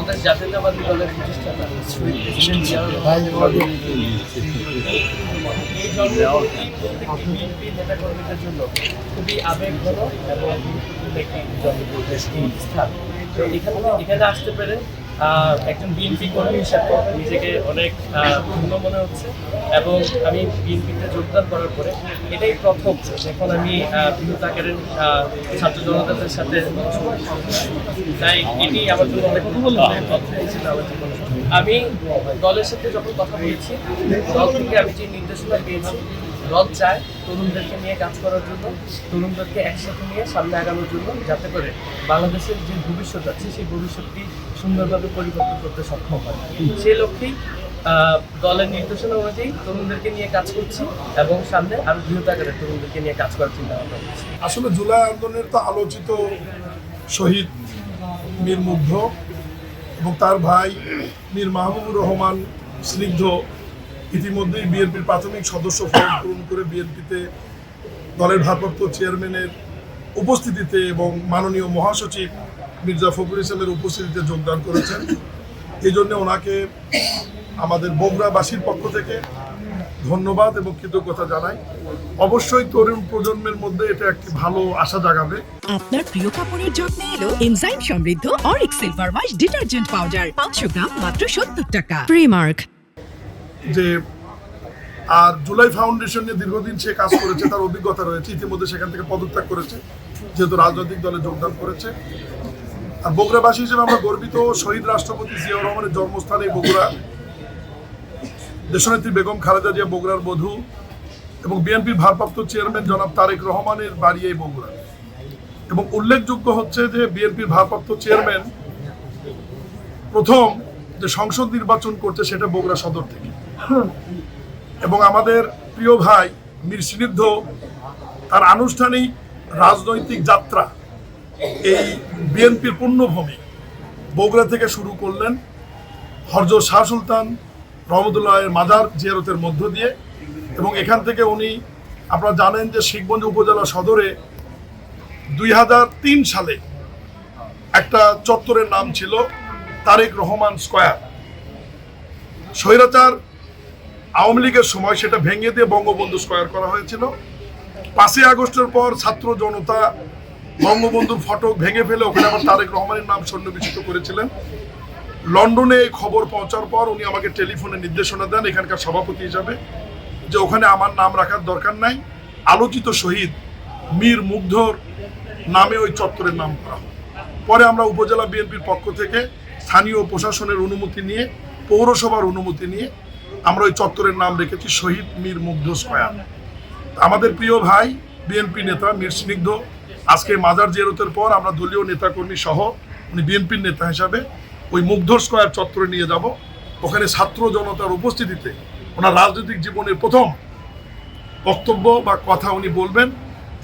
বাংলাদেশ জাতীয়তাবাদী দলের প্রতিষ্ঠাতা এই জন্মদিনটি জন্য খুবই আবেগঘন এবং গুরুত্বপূর্ণ একটি জন্মদিন স্থান। এখানে এখানে আসতে পেরে একজন বিএনপি কর্মী হিসাবে নিজেকে অনেক ধন্য মনে হচ্ছে। এবং আমি বিএনপিতে যোগদান করার পরে এটাই প্রথম যখন আমি বৃহৎ আকারের ছাত্র জনতাদের সাথে তাই এটি আমার জন্য অনেক অনেক তথ্য ছিল আমার জীবনে আমি দলের সাথে যখন কথা বলেছি দল থেকে আমি যে নির্দেশনা পেয়েছি দল চায় তরুণদেরকে নিয়ে কাজ করার জন্য, তরুণদেরকে একসাথে নিয়ে সামনে আগানোর জন্য যাতে করে বাংলাদেশের যে ভবিষ্যৎ আছে, সেই ভবিষ্যৎটি সুন্দরভাবে পরিবর্তন করতে সক্ষম হয়। সেই লক্ষ্যেই দলের নির্দেশনা অনুযায়ী তরুণদেরকে নিয়ে কাজ করছি এবং সামনে আরও বৃহৎ আকারে তরুণদেরকে নিয়ে কাজ করার চিন্তা ভাবনা করছি। আসলে জুলাই আন্দোলনের তো আলোচিত শহীদ মীর মুগ্ধ এবং তার ভাই মীর মাহবুবুর রহমান স্নিগ্ধ ইতিমধ্যেই বিএনপির প্রাথমিক সদস্য ফর্ম পূরণ করে বিএনপিতে দলের ভারপ্রাপ্ত চেয়ারম্যানের উপস্থিতিতে এবং মাননীয় মহাসচিব মির্জা ফখরুল ইসলামের উপস্থিতিতে যোগদান করেছেন। এই জন্য ওনাকে আমাদের বগুড়াবাসীর পক্ষ থেকে ধন্যবাদ এবং কৃতজ্ঞতা জানাই। অবশ্যই তরুণ প্রজন্মের মধ্যে এটা একটি ভালো আশা জাগাবে। আপনার প্রিয় কাপড়ের যত্নে এলো এনজাইম সমৃদ্ধ অরিক সিলভার ওয়াশ ডিটারজেন্ট পাউডার পাঁচশো গ্রাম মাত্র সত্তর টাকা। প্রিমার্ক যে, আর জুলাই ফাউন্ডেশন নিয়ে দীর্ঘদিন সে কাজ করেছে, তার অভিজ্ঞতা রয়েছে, ইতিমধ্যে সেখান থেকে পদত্যাগ করেছে, যেহেতু রাজনৈতিক দলে যোগদান করেছে। আর বগুড়াবাসী হিসেবে আমরা গর্বিত শহীদ রাষ্ট্রপতি জিয়াউর রহমানের জন্মস্থান বগুড়া, দেশনেত্রী বেগম খালেদা জিয়া, বগুড়ার বধূ এবং বিএনপির ভারপ্রাপ্ত চেয়ারম্যান জনাব তারেক রহমানের বাড়ি এই বগুড়া। এবং উল্লেখযোগ্য হচ্ছে যে, বিএনপির ভারপ্রাপ্ত চেয়ারম্যান প্রথম যে সংসদ নির্বাচন করছে, সেটা বগুড়া সদর থেকে। এবং আমাদের প্রিয় ভাই মীর স্নিগ্ধ তার আনুষ্ঠানিক রাজনৈতিক যাত্রা এই বিএনপির পূর্ণভূমি বগুড়া থেকে শুরু করলেন হরজ শাহ সুলতান রহমতুল্লাহের মাজার জিয়ারতের মধ্য দিয়ে এবং এখান থেকে উনি, আপনারা জানেন যে শিখগঞ্জ উপজেলা সদরে দুই হাজার তিন সালে একটা চত্বরের নাম ছিল তারেক রহমান স্কয়ার। স্বৈরাচার আওয়ামী লীগের সময় সেটা ভেঙে দিয়ে বঙ্গবন্ধু স্কয়ার করা হয়েছিল। পাঁচই আগস্টের পর ছাত্র জনতা বঙ্গবন্ধুর ফটক ভেঙে ফেলে ওখানে আবার তারেক রহমানের নাম সন্নিবেশিত করেছিলেন। লন্ডনে এই খবর পৌঁছার পর উনি আমাকে টেলিফোনে নির্দেশনা দেন এখানকার সভাপতি হিসাবে যে ওখানে আমার নাম রাখার দরকার নাই। আলোচিত শহীদ মীর মুগ্ধর নামে ওই চত্বরের নাম করা। পরে আমরা উপজেলা বিএনপির পক্ষ থেকে স্থানীয় প্রশাসনের অনুমতি নিয়ে, পৌরসভার অনুমতি নিয়ে আমরা ওই চত্বরের নাম রেখেছি শহীদ মীর মুগ্ধ স্কয়ার। আমাদের প্রিয় ভাই, বিএনপি নেতা মীর স্নিগ্ধ, আজকে মাজার জেরতের পর আমরা দলীয় নেতাকর্মী সহ উনি বিএনপির নেতা হিসাবে ওই মুগ্ধ স্কয়ার চত্বরে নিয়ে যাব। ওখানে ছাত্র জনতার উপস্থিতিতে ওনার রাজনৈতিক জীবনের প্রথম বক্তব্য বা কথা উনি বলবেন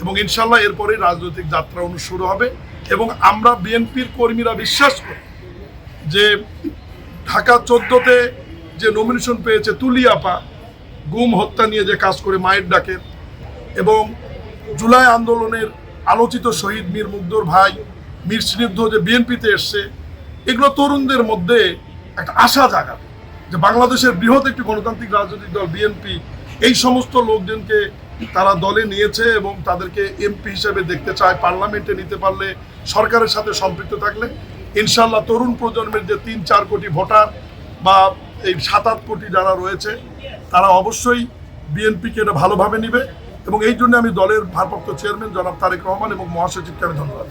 এবং ইনশাল্লাহ এরপরে রাজনৈতিক যাত্রা অনুসরণ হবে এবং আমরা বিএনপির কর্মীরা বিশ্বাস করি যে ঢাকা চোদ্দতে যে নমিনেশন পেয়েছে তুলিয়াপা, গুম, হত্যা নিয়ে যে কাজ করে মায়ের ডাকে এবং জুলাই আন্দোলনের আলোচিত শহীদ মীর মুগ্ধর ভাই, মীর স্নিগ্ধ যে বিএনপিতে এসছে, এগুলো তরুণদের মধ্যে একটা আশা জাগাবে যে বাংলাদেশের বৃহৎ একটি গণতান্ত্রিক রাজনৈতিক দল বিএনপি, এই সমস্ত লোকজনকে তারা দলে নিয়েছে এবং তাদেরকে এমপি হিসেবে দেখতে চায়, পার্লামেন্টে নিতে পারলে সরকারের সাথে সম্পৃক্ত থাকলে। ইনশাল্লাহ তরুণ প্রজন্মের যে তিন চার কোটি ভোটার বা এই সাত আট কোটি যারা রয়েছে, তারা অবশ্যই বিএনপিকে এটা ভালোভাবে নিবে এবং এই জন্য আমি দলের ভারপ্রাপ্ত চেয়ারম্যান জনাব তারেক রহমান এবং মহাসচিবকে আমি ধন্যবাদ।